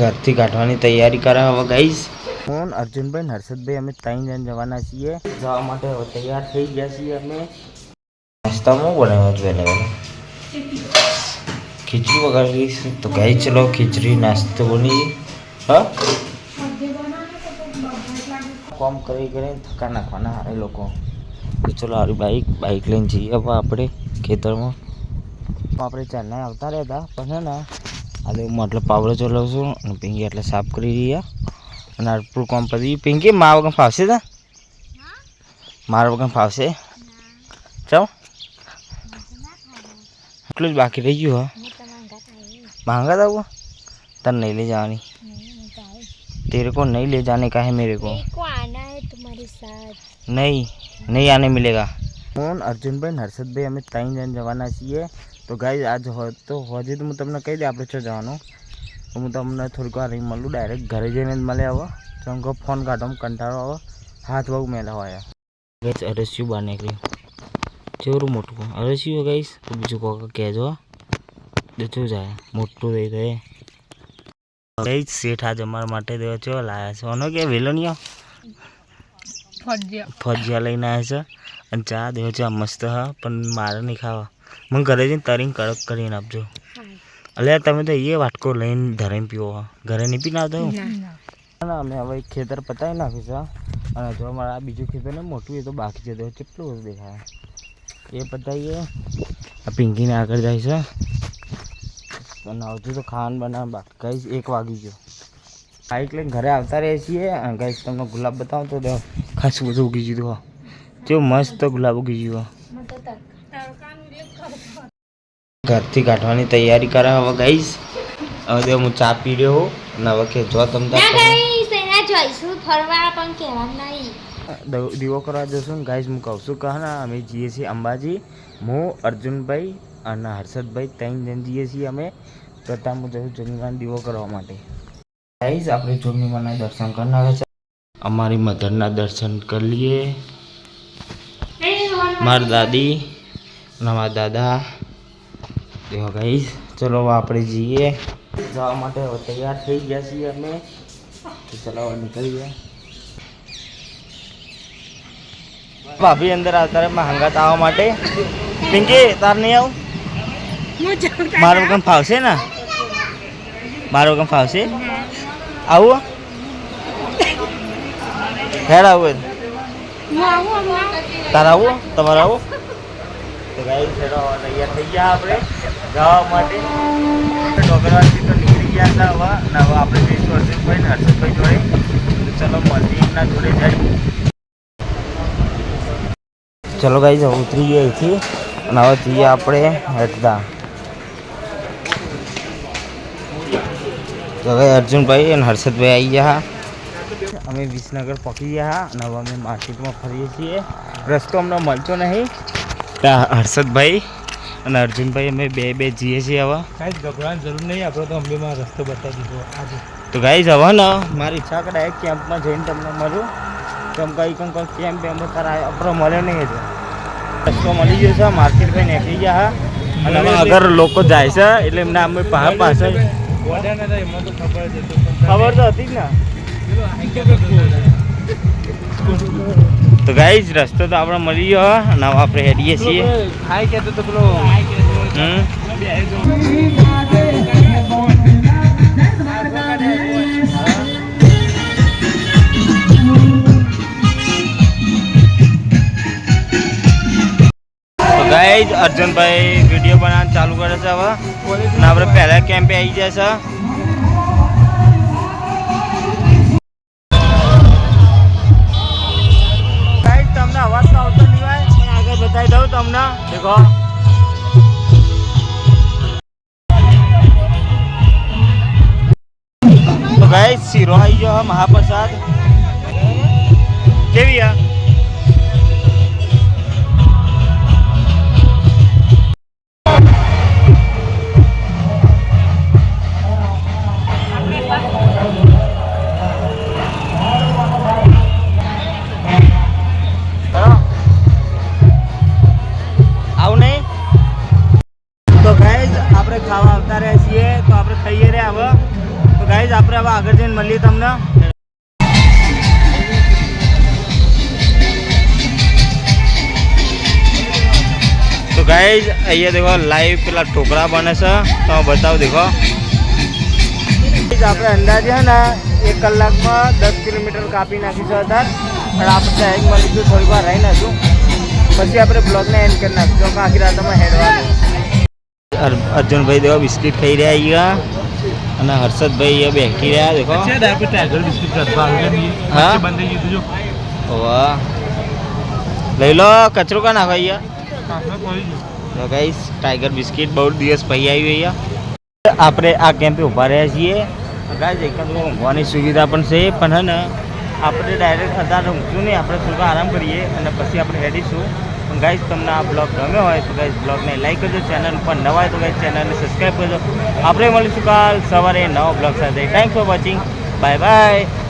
ઘરથી કાઢવાની તૈયારી કરે હવે ગાઈસ હું અર્જુનભાઈ હર્ષદભાઈ અમે ત્રણ જણ જવાના છીએ. જવા માટે હવે તૈયાર થઈ ગયા છીએ અમે. નાસ્તામાં બનાવ્યો છું એને ખીચડી વગાડી તો ગાઈ ચલો, ખીચડી, નાસ્તો બની. હા? કોમ કરી કરીને થકા નાખવાના એ લોકો. તો ચલો, હારી બાઈક બાઈક લઈને જઈએ હવે આપણે ખેતરમાં. આપણે ચેન્નાઈ આવતા રહેતા, પણ હે ને આજે હું એટલે પાવડો ચલાવું છું અને પિંકી એટલે સાફ કરી રહ્યા અને આટલું કામ પતી પિંકી મારા વગર ફાવશે તા મારા વગર ફાવશે ચાલ એટલું જ બાકી રહી ગયું હા માંગા था वो तब नहीं ले जानी तेरे को नहीं ले जाने का है मेरे को को आना है तुम्हारे साथ નહીં નહીં આને મિલેગા હું અર્જુનભાઈ ને હર્ષદભાઈ અમે ત્રણ જણ જવાના છીએ તો ગાઈ આજ તો હજી તો હું તમને કહી દે આપણે શું જવાનું. તો હું તમને થોડીક વાર અહીં મળું ડાયરેક્ટ ઘરે જઈને જ મળે હવે ચમકો ફોન કાઢો કંટાળો આવે. હાથ બહુ મેલા હોય. ગાઈસ અરસ્યું બહાર નીકળ્યું. જેવડું મોટું અરસ્યું ગાઈસ તો બીજું કોક કહેજો. જતું જાય મોટું થઈ ગયે. ગઈ શેઠ આજ અમારા માટે દેવા છો લાયા છે? ઓનો કે વેલોનિયા ફજિયા ફજિયા લઈને આવ્યા છે. અને ચા દેવો છે મસ્ત હા પણ મારે નહીં ખાવા. મને ઘરે જઈને તરીને કડક કરીને આપજો. અલ્યા તમે તો એ વાટકો લઈને ધરાઈને પીવો ઘરે નહીં પી ના હું? ના. અમે હવે ખેતર પતાવી નાખ્યું છે અને જો મારા આ બીજું ખેતર ને મોટું એ તો બાકી છે તો કેટલું દેખાય. એ પતાવીએ. આ પિંકીને આગળ જાય છે અને હજુ તો ખાવાનું બનાવ બાકી. એક વાગી ગયો. બાઈક લઈને ઘરે આવતા રહીએ છીએ અને ગાઈસ તમને ગુલાબ બતાવો તો ખાસું બધું ઉગી ગયું કેવું મસ્ત ગુલાબ ઉગી ગયું ઘરથી કાઢવાની તૈયારી કરે હવે ગાઈસ હવે હું ચા પી રહ્યો હોઉં અને હવે કે જો તમે ના ગઈ સેના જોઈશું. ફરવા પણ કહેવાનું નહીં. દીવો કરવા જશું ને ગાઈઝ હું કહું છું કહે અમે જઈએ છીએ અંબાજી. હું અર્જુનભાઈ અને હર્ષદભાઈ ત્રણ જણ જઈએ છીએ અમે. તો ત્યાં હું જશું જોગીમાના દીવો કરવા માટે. ગાઈઝ આપણે જમીમાના દર્શન કરનારા છે. અમારી મધરના દર્શન કરી લઈએ. મારી દાદી. મારા દાદા. જો ગઈ ચલો આપણે જઈએ. જવા માટે તૈયાર થઈ ગયા છીએ અમે. ચલો નીકળીએ. ભાભી અંદર આવતા રહે માં હંગાત આવવા માટે. પિંકી, તાર નહીં આવું? મારો વગર ફાવશે ને? મારો વગર ફાવશે? આવું? હેર આવું તારા આવું? તમારે આવું? અર્જુનભાઈ હર્ષદભાઈ જોડે. ચલો, મંદિરના જોડે જાય ચલો ગાઈ ઉતરી ગયા અહીંથી. અને હવે જઈએ આપણે હેઠતા તો હવે અર્જુનભાઈ અને હર્ષદભાઈ આવી ગયા. અમે વિસનગર પકડી ગયા. અને હવે અમે માર્કેટમાં ફરીએ છીએ. રસ્તો અમને મળતો નહીં. ત્યાં હર્ષદભાઈ અને અર્જુનભાઈ અમે બે બે જઈએ છીએ હવે. કાંઈ જ ગભરાવાની જરૂર નહીં આપણે તો અંબેમાં રસ્તો બતાવી દીધો. આજે. તો ગાઈ હવે ને મારી ઈચ્છા કે ડાયરેક્ટ કેમ્પમાં જઈને તમને મળું. કેમ કઈ કંઈક કઈ કેમ્પ એમ તારા આપણે મળ્યો નહીં હજુ રસ્તો મળી ગયો છે માર્કેટ ભાઈ નીકળી ગયા હા. અને હવે અગર લોકો જાય છે એટલે એમને અમે પાછા તો ખબર તો હતી જ ને. તો ગાઈઝ રસ્તો તો આપણે મળી ગયો અને આપણે હેડીએ છીએ. હાય કહેતો તો પેલો હમ? તો ગાઈ અર્જુનભાઈ વીડિયો બનાવવાનું ચાલુ કરે છે હવે. આપણે પહેલા કેમ્પે આવી જાય છે. તમને અવાજ તો આવતો નહીં હોય. પણ આગળ બતાવી દઉં તમને. દેખો તો ગાઈસ શીરો આવી ગયો મહાપ્રસાદ. કેવી આ આપણે ખાવા આવતા રહ્યા છીએ, તો આપણે ખાઈએ રહ્યા હવે. તો ગાઈઝ આપણે હવે આગળ જઈને મળીએ તમને. તો ગાઈઝ અહીંયા દેખો લાઈવ પેલા ઠોકરા બને છે. તો બતાવો દેખો. આપણે અંદાજે ને, એક કલાકમાં દસ કિલોમીટર કાપી નાખીશું અત્યારે. પણ આપણે ડાયરેક્ટ મળીશું, થોડીક વાર રહી નાખશું પછી આપણે બ્લોગને એન્ડ કરી નાખીશું. આખી રાત અમે હેડવાનું અર્જુનભાઈ દેવા બિસ્કિટ ખાઈ રહ્યા અહીંયા અને હર્ષદભાઈ અહીંયા બેઠી રહ્યા દેખો. હા? વાહ. લઈ લો કચરો કા નાખો અહીંયા ગાઈસ ટાઈગર બિસ્કિટ બહુ દિવસ પછી આવી અહીંયા આપણે આ કેમ્પે ઊભા રહ્યા છીએ. ગાઈસ એક ઊંઘવાની સુવિધા પણ છે પણ હે ને આપણે ડાયરેક્ટ અત્યારે ઊંઘશું નહીં આપણે થોડું આરામ કરીએ અને પછી આપણે હેડીશું પણ ગાઈસ તમને આ બ્લોગ ગમ્યો હોય તો ગાઈઝ બ્લોગને લાઈક કરજો ચેનલ પર નવા તો ગાઈઝ ચેનલને સબસ્ક્રાઈબ કરજો. આપણે મળીશું કાલ સવારે નવો બ્લોગ સાથે. Thanks for watching bye bye